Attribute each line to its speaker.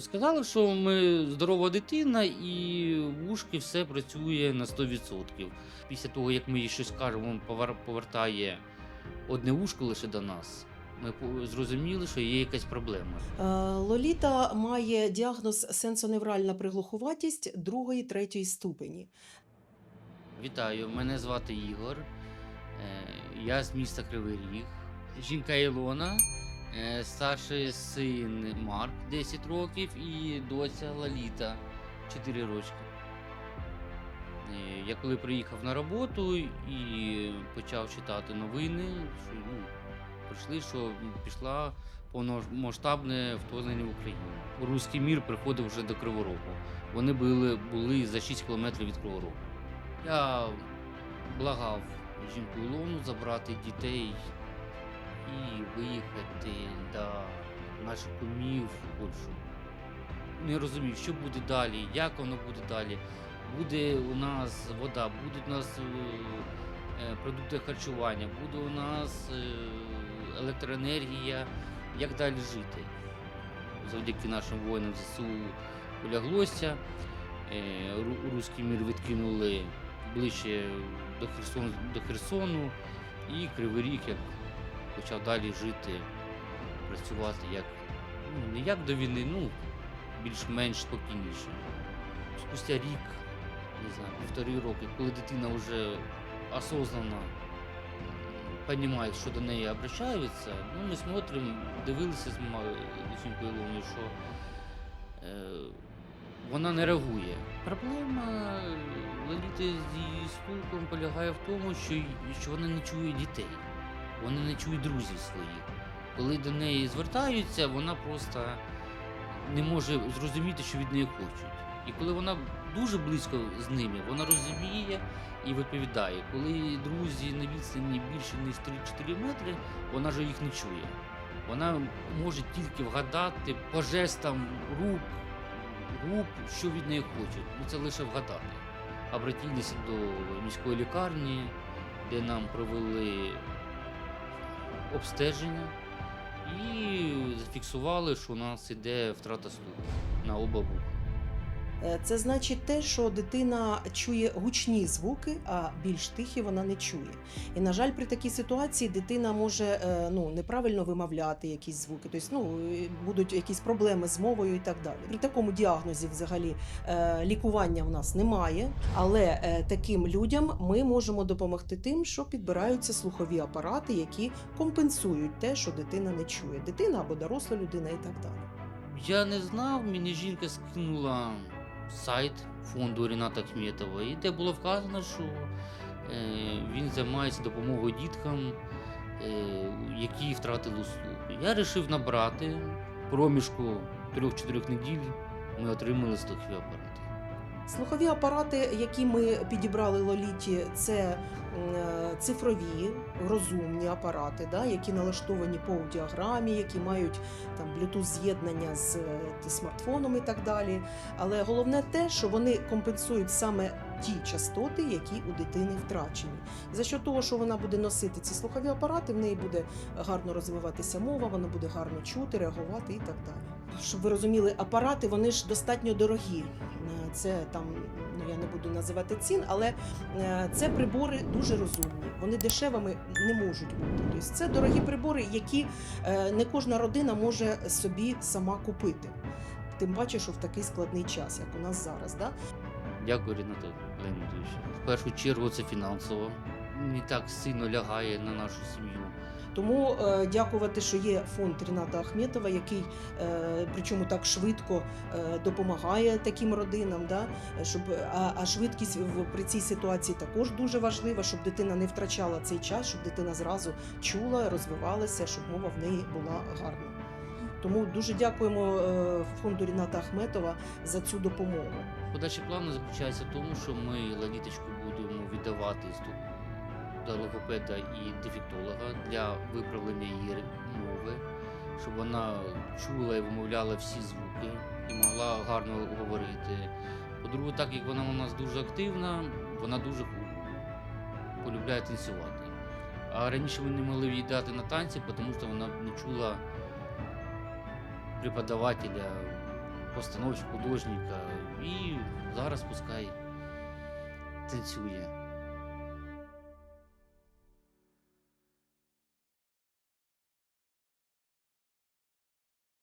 Speaker 1: Сказали, що ми здорова дитина і в ушки все працює на 100%. Після того, як ми їй щось кажемо, він повертає одне ушко лише до нас. Ми зрозуміли, що є якась проблема.
Speaker 2: Е, Лоліта має діагноз сенсоневральна приглухуватість другої третьої ступені.
Speaker 1: Вітаю, мене звати Ігор. Е, Я з міста Кривий Ріг. Жінка Ілона, старший син Марк 10 років і доця Лаліта 4 рочки. Е, Я коли приїхав на роботу і почав читати новини, що ну, прийшли, що пішла повномасштабне вторгнення в Україну. Руський мір приходив вже до Кривого Рогу. Вони були, були за 6 кілометрів від Кривого Рогу. Я благав жінку Ілону забрати дітей і виїхати до наших кумів Польщу. Не розумів, що буде далі, як воно буде далі. Буде у нас вода, будуть у нас е, е, продукти харчування, буде у нас е, електроенергія, як далі жити. Завдяки нашим воїнам ЗСУ поляглося. Е, Руський мір відкинули ближче до Херсону, до Херсону і Кривий Ріг як почав далі жити, працювати як ну, не як до війни, ну більш-менш спокійніше. Спустя рік, не знаю, півтори роки, коли дитина вже осознанно розуміє, що до неї обращаються, ну ми смотрим, дивилися з Ілоною, що е, вона не реагує. Проблема Лоліти з її слухом полягає в тому, що, що вона не чує дітей, вона не чує друзів своїх. Коли до неї звертаються, вона просто не може зрозуміти, що від неї хочуть. І коли вона дуже близько з ними, вона розуміє і відповідає. Коли друзі на відстані більше ніж 3-4 метри, вона ж їх не чує. Вона може тільки вгадати по жестам рук, губ, що від неї хочуть. Ну це лише вгадати. Обратилися до міської лікарні, де нам провели обстеження і зафіксували, що у нас іде втрата слуху на оба вуха.
Speaker 2: Е, Це значить те, що дитина чує гучні звуки, а більш тихі вона не чує. І, на жаль, при такій ситуації дитина може е, ну, неправильно вимовляти якісь звуки, тобто ну, будуть якісь проблеми з мовою і так далі. При такому діагнозі взагалі е, лікування в нас немає, але таким людям ми можемо допомогти тим, що підбираються слухові апарати, які компенсують те, що дитина не чує. Дитина або доросла людина і так далі.
Speaker 1: Я не знав, мені жінка скинула сайт фонду Ріната Кмєтова і де було вказано, що е, він займається допомогою діткам, е, які втратили слух. Я вирішив набрати проміжку 3-4 неділь. Ми отримали слухові апарати.
Speaker 2: Слухові апарати, які ми підібрали Лоліті, це е, цифрові розумні апарати, да, які налаштовані по аудіограмі, які мають там Bluetooth з'єднання з смартфоном і так далі. Але головне те, що вони компенсують саме ті частоти, які у дитини втрачені. За що того, що вона буде носити ці слухові апарати, в неї буде гарно розвиватися мова, вона буде гарно чути, реагувати і так далі. Щоб ви розуміли, апарати вони ж достатньо дорогі. Е, Це там, ну я не буду називати цін, але е, це прибори дуже розумні. Вони дешевими не можуть бути. Тобто це дорогі прибори, які е, не кожна родина може собі сама купити. Тим паче, що в такий складний час, як у нас зараз. Да?
Speaker 1: Дякую, Рінато Леонідович. В першу чергу це фінансово. Не так сильно лягає на нашу сім'ю.
Speaker 2: Тому е, дякувати, що є фонд Ріната Ахметова, який е, причому так швидко е, допомагає таким родинам. Да? Щоб, а, а швидкість при цій ситуації також дуже важлива, щоб дитина не втрачала цей час, щоб дитина зразу чула, розвивалася, щоб мова в неї була гарна. Тому дуже дякуємо фонду Ріната Ахметова за цю допомогу.
Speaker 1: Подальші плани заключаються в тому, що ми Ланіточку будемо віддавати з до логопеда і дефектолога для виправлення її мови, щоб вона чула і вимовляла всі звуки і могла гарно говорити. По-друге, так як вона у нас дуже активна, вона дуже полюбляє танцювати. А раніше ми не могли їй дати на танці, тому що вона не чула преподавателя постановщик, художника. І зараз пускай танцює.